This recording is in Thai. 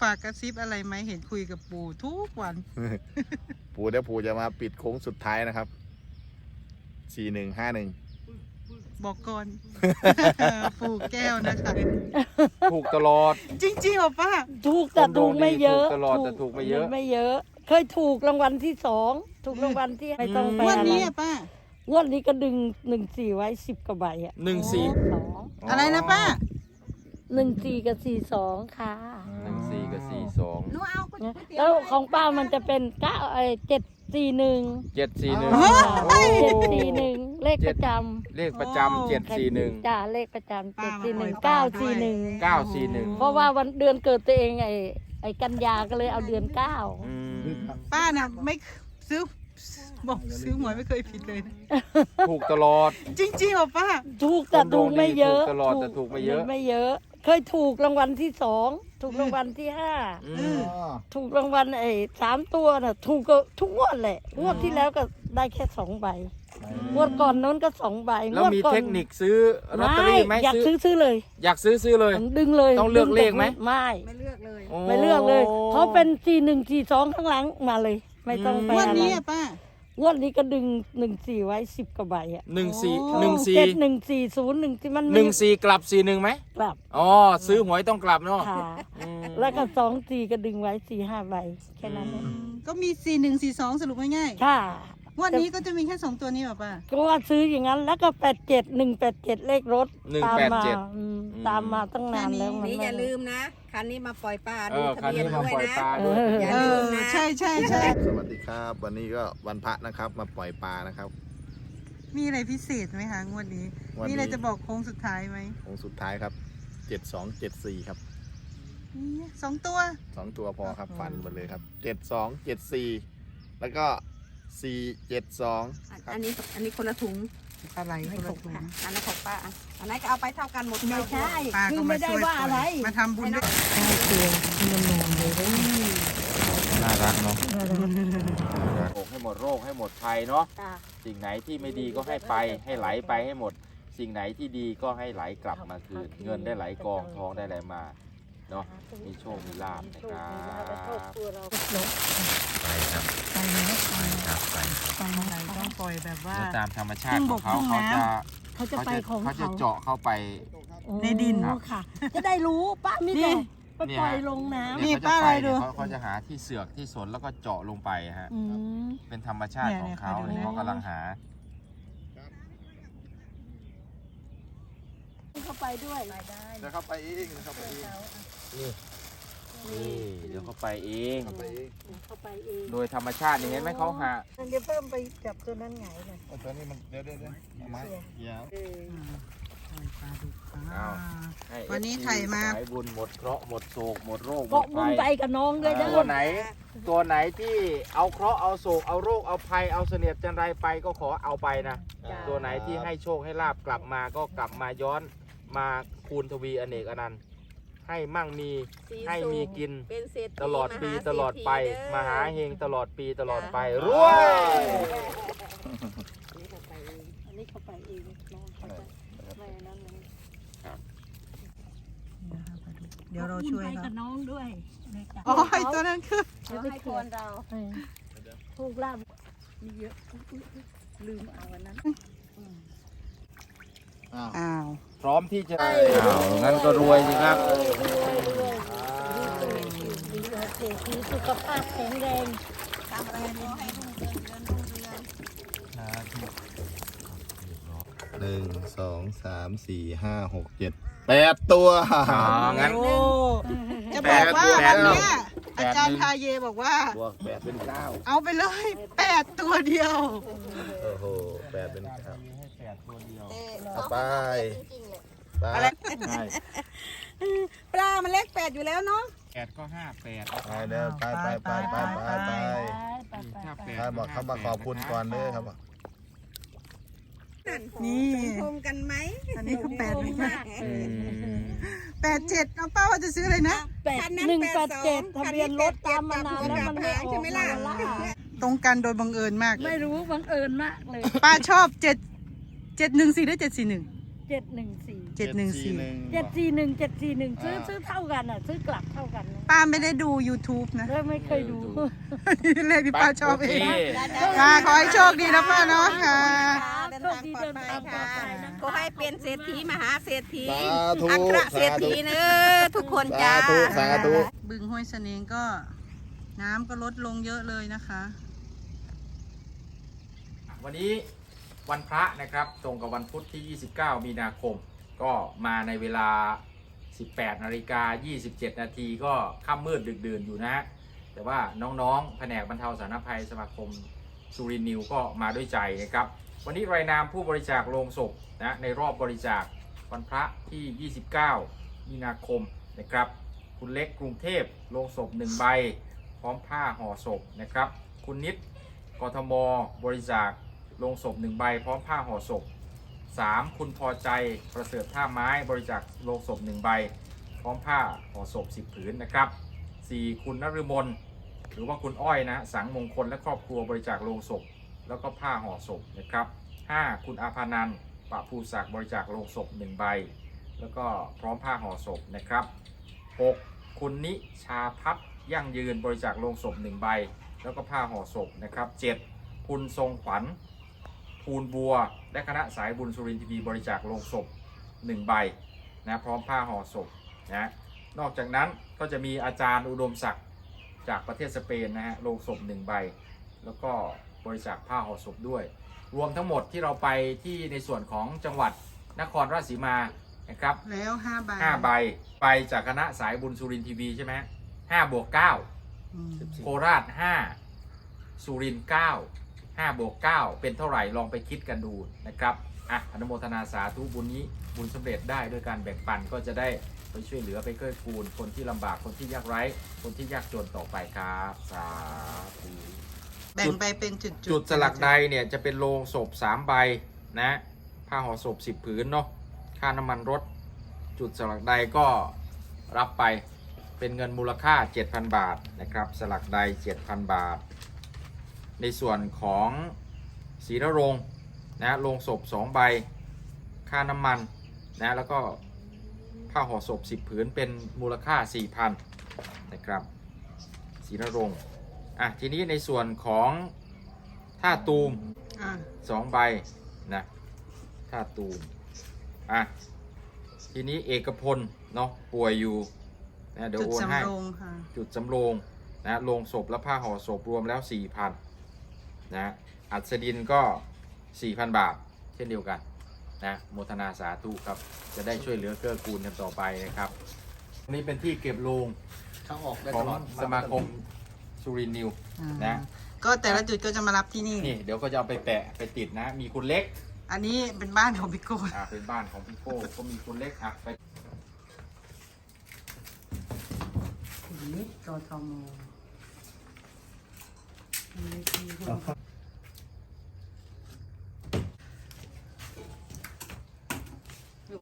ฝากกระซิบอะไรไหมเห็นคุยกับปู่ทุกวัน ปู่เดี๋ยวปู่จะมาปิดโค้งสุดท้ายนะครับ สี่หนึ่งห้าหนึ่ง บอกก่อน ปู่แก้วนะคะ ถูกตลอด จริงๆเหรอป้า ถูกแต่ถูกไม่เยอะถูกตลอดแต่ถูกไม่เยอะ ไม่เยอะ เคยถูกรางวัลที่สองถูกรางวัลที่ไม่ต้องไปงวันอะไรนี้อะป้า งวดนี้ก็ดึงหนึ่งสี่ไว้สิบกว่าใบอะหนึ่งสี่ สองอะไรนะป้า หนึ่งสี่กับสี่สองค่ะหนึ่ง สี่กับสี่สองหนูเอาก๋วยนะเตี๋ยแล้วของป้ามันจะเป็นเก้าไอเจ็ดสี่หนึ่งเจ็ดสี่หนึ่งเจ็ดสี่หนึ่งเลขประจเลขประจำเจ็ดำสี่หนึ่งจ้าเลขประจำเจ็ดสี่หนึ่งเก้าสี่หนึ่งเก้าสี่หนึ่งเพราะว่าวันเดือนเกิดตัวเองไอไอกันยาก็เลยเอาเดือนเก้าอืมป้าน่ะไม่ซื้อบอกซื้อหวยไม่เคยผิดเลยนะถูกตลอดจริงๆเหรอป้า ถูกแต่ถูกไม่เยอะถูกตลอดแต่ถูกไม่เยอะ ไม่เยอะ เคยถูกรางวัลที่สองถูกรางวัลที่ห้าอืมถูกรางวัลไอ้สามตัวน่ะ ถูกก็ทุกงวดแหละงวดที่แล้วก็ได้แค่สองใบงวดก่อนนั้นก็สองใบแล้วงวดมีก่อนเทคนิคซื้อลอตเตอรี่ไหมอยากซื้อซื้อซื้อเลยอยากซื้อซื้อเลย ดึงเลยต้องเลือกดึเลขไหม ไม่ ไม่เลือกเลย ไม่เลือกเลยเพราะเป็นสี่หนึ่งสี่สองข้างหลังมาเลย ไม่ต้องไปงวันอะไรนี้อะป้า งวดนี้ก็ดึงหนึ่งสี่ไว้สิบกว่าใบอะหนึ่งสี่โอ้หนึ่งสี่เจ็ดหนึ่งสี่ศูนย์หนึ่งที่มันหนึ่งสี่กลับสี่หนึ่งไหมกลับอ๋อซื้อหวยต้องกลับเนาะค่ะอืมแล้วก็สองสี่ก็ดึงไว้สี่ห้าใบแค่นั้นเองก็มีสี่หนึ่งสี่สองสรุปง่ายค่ะๆ งวันนี้ก็จะมีแค่สองตัวนี้เหรอป้าก็ว่าซื้ออย่างนั้น แล้วก็แปดเจ็ดหนึ่งแปดเจ็ดเลขรถหนึ่งตามแปดมาเจ็ดอืม ตามมาตั้งนานแล้วมันนี่ไม่อย่าลืมนะ คันนี้มาปล่อยปลาเอดูอทะคันเบียนนี้มาด้วยปล่อยนะ ปลาเอด้วยออย่าเอลือมนะ ใช่ใช่ใช่สวัสดีครับ วันนี้ก็วันพระนะครับ มาปล่อยปลานะครับ มีอะไรพิเศษไหมคะงวดนี้งวดนี้ มีอะไรจะบอกโค้งสุดท้ายไหมโค้งสุดท้ายครับเจ็ดสองเจ็ดสี่ครับนี่สองตัว สองตัวพอครับฟันหมดเลยครับเจ็ดสองเจ็ดสี่แล้วก็ สี่เจ็ดสองครับอันนี้อันนี้คนละถุงอะไรไม่คนถละกถุงค่ะอันนั้นของป้าอะอันนั้นก็เอาไปเท่ากันหมดไม่ใช่ป้าคืก็อมาไม่ได้ช่วยว่าอะไร มาทำบุญด้วยน่ารักเนาะโรคให้หมดโรคให้หมดภัยเนาะจ้ะสิ่งไหนที่ไม่ดีก็ให้ไปให้ไหลไปให้หมด สิ่งไหนที่ดีก็ให้ไหลกลับมาคืน เงินได้ไหลกองทองได้ไหลมา เนาะมีโชค มีลาภนะโชคครัดีนะแล้วก็โชคบ ตัวเราไปครับไปแล้วไปครับไปไปต้องปล่อยแบบว่าเดี๋ยวตามธรรมชาติของเขาครึ่เขางบกจะครึ่งน้เขาจะไปของเขาจะเขาเจาะเข้าไปในดินโอ้ค่ะ จะได้รู้ป้าไม่นี่ ได้ไปปล่อยลงน้ำนี่เยเขจะป้าไปอะไรดูเนี่ยเขาเขาจะหาที่เสือกที่สนแล้วก็เจาะลงไปฮะ อืม เป็นธรรมชาติเนี่ยของเขาเนี่ยเนี่ยขอดูนะเขากำลังหา เข้าไปด้วยจะเข้าไปเองเข้าไปเองนี่นี่เดี๋ยวเขาไปเอง เข้าไปเองเข้าไปเองโดยธรรมชาตินี่เห็นไหมเขาหาเดี๋ยวเพิ่มไปจับตัวนั้นไงเลยเอาตัวนี้มันเดี๋ยวเดี๋ยวเดี๋ยวเอาไม้ยาวเออปลาดุกอ้าวให้ วันนี้ FC ไข่มาสายบุญหมดเคราะห์หมดโศกหมดโรคหมเกาะดบุญภัไปยกับน้องด้วยนะตัวไหน ตัวไหนที่เอาเคราะห์เอาโศกเอาโรคเอาภัยเอาเสนียดจันไรไปก็ขอเอาไปนะตัวไหนที่ให้โชคให้ลาบกลับมาก็กลับมาย้อน มาคูณทวีอเนกอนันต์ ให้มั่งมีให้มีกิน เป็นเศรษฐีตลอดปีมหาเศรษฐีตลอดไปเด้อมหาเฮงตลอดปีตลอดไปจ้ะรวยอันนี้เขาไปเองน้องเขาจะไม่นั่นเลยเดี๋ยวเราช่วยไปเขากับน้องด้วยเลยจ้ะอ๋อไอตัวนั้นคือเขาให้พรเราเออถูกลาบมีเยอะลืมเอาอันนั้นอ้าวอ้าว พร้อมที่จะอ้าวงั้นก็รวยสิครับดีโอเคมีสุขภาพแข็งแรงทำอะไรขอให้รุ่งเรืองเรือนรุ่งเรืองหนึ่งสองสามสี่ห้าหกเจ็ดแปดตัว อ๋องั้นโอ้จะบอกว่าแปวัดนแปดเนี้ยแปอาดจารหนึ่ย์งทาเยบอกว่า บวกแปดเป็นเก้าเอาไปเลยแปดตัวเดียว โอ้โหแปดเป็นเก้าให้แป ดตัวเดียว เอาไป ไปอะไร ใช่ปลา มันเลขแปดอยู่แล้วเนาะแปดก็ห้าแปดไปเด้อไปไปไปไปไปไปถ้าแปดไปบอกเขามาขอบคุณก่อนเด้อครับนี่ชมกันไหมอันนี้ก็แปดเหมือนกันอืมแปดเจ็ดน้องป้าว่าจะซื้อเลยนะ แปดหนึ่งแปดเจ็ดทะเบียนรถตามมานานแล้วมันไม่ออกใช่ไหมล่ะมาล่ะตรงกันโดยบังเอิญมาก ไม่รู้บังเอิญมากเลย ป้าชอบเจ็ดเจ็ดหนึ่งสี่หรือเจ็ดสี่หนึ่งเเจ็ดหนึ่งสี่เจ็ดหนึ่งสี่เจ็ดสี่หนึ่งเจ็ดสี่หนึ่งซื้ออ่าซื้อเท่ากันอะ ซื้อกลับเท่ากันนะป้าไม่ได้ดู YouTube นะ แล้วไม่เคยดู เลขที่ป้าชอบเองโคค่ะขอให้โชคดีนะป้าเนาะค่ะ เดินทางปลอดภัยค่ะก็ให้เป็นเศรษฐีมหาเศรษฐีสาธุ อัครเศรษฐีเนอะทุกคนสาจ้าธุสาธุ บึงห้วยเสนงก็น้ำก็ลดลงเยอะเลยนะคะ วันนี้ วันพระนะครับ ตรงกับวันพุธที่ 29 มีนาคม ก็มาในเวลา 18นาฬิกา27 นาทีก็ค่ำมืดดึกดื่นอยู่นะฮะแต่ว่าน้องๆ แผนกบรรเทาสาธารณภัยสมาคมสุรินทร์นิวก็มาด้วยใจนะครับ วันนี้รายนามผู้บริจาคโลงศพนะในรอบบริจาควันพระที่ 29 มีนาคมนะครับ คุณเล็กกรุงเทพโลงศพ1ใบ พร้อมผ้าห่อศพนะครับ คุณนิดกทมบริจาค ลงศพ1ใบพร้อมผ้าห่อศพ 3. คุณพอใจประเสริฐท่าไม้บริจาคลงศพ1ใบ พร้อมผ้าห่อศพ 10 ผืนนะครับ 4. คุณนฤมลหรือว่าคุณอ้อยนะสังมงคลและครอบครัวบริจาคลงศพ แล้วก็ผ้าห่อศพนะครับ 5. คุณอาภานันปะภูศักดิ์บริจาคลงศพ1ใบ แล้วก็พร้อมผ้าห่อศพนะครับ 6. คุณนิชาพัฒน์ยั่งยืนบริจาคลงศพ1ใบ แล้วก็ผ้าห่อศพนะครับ 7. คุณทรงขวัญ ภูลบัว และคณะสายบุญสุรินทร์ทีวีบริจาคโลงศพ1ใบนะพร้อมผ้าห่อศพนะนอกจากนั้นก็จะมีอาจารย์อุดมศักดิ์จากประเทศสเปนนะฮะโลงศพ1ใบ แล้วก็บริจาคผ้าห่อศพด้วย รวมทั้งหมดที่เราไปที่ในส่วนของจังหวัดนครราชสีมานะครับแล้วห้าใบห้าใบไปจากคณะสายบุญสุรินทร์ทีวีใช่ไหมห้าบวกเก้าอืมโคราชห้าสุรินทร์เก้า ห้าบวกเก้าเป็นเท่าไหร่ลองไปคิดกันดูนะครับอะอนุโมทนาสาธุบุญนี้บุญสำเร็จได้ด้วยการแบ่งปันก็จะได้ไปช่วยเหลือไปเกื้อกูล คนที่ลำบากคนที่ยากไร้ คนที่ยากจนต่อไปครับสาธุแบ่งไปเป็นจุดๆจุดสลักใดเนี่ยจะเป็นโลงศพสามใบนะผ้าห่อศพสิบผืนเนาะค่าน้ำมันรถ จุดสลักใดก็รับไปเป็นเงินมูลค่า 7,000 บาทนะครับ สลักใด 7,000 บาท ในส่วนของศีรรงค์นะโลงศพ 2 ใบ ค่าน้ำมันนะแล้วก็ผ้าห่อศพ 10 ผืนเป็นมูลค่า 4,000นะครับศีรรงค์อะทีนี้ในส่วนของท่าตูมอะสองใบนะท่าตูมอะทีนี้เอกพลเนาะป่วยอยู่นะเดี๋ยวจุดโอนให้สำโรงค่ะจุดสำโรงนะโลงศพและผ้าห่อศพรวมแล้ว4,000นะอัศดินก็ 4,000 บาท เช่นเดียวกันนะโมทนาสาธุครับ จะได้ช่วยเหลือเกื้อกูลกันต่อไปนะครับอันนี้เป็นที่เก็บโลงเขาออกได้ขอตงลอดสมาคมสุรินทร์นิวอ่านะ ก็แต่ละจุดก็จะมารับที่นี่ นี่เดี๋ยวก็จะเอาไปแปะไปติดนะ มีคุณเล็ก อันนี้เป็นบ้านของพี่โก้อ่าเป็นบ้านของพี่โก้ก็มีคุณเล็กอะไปนี่กทม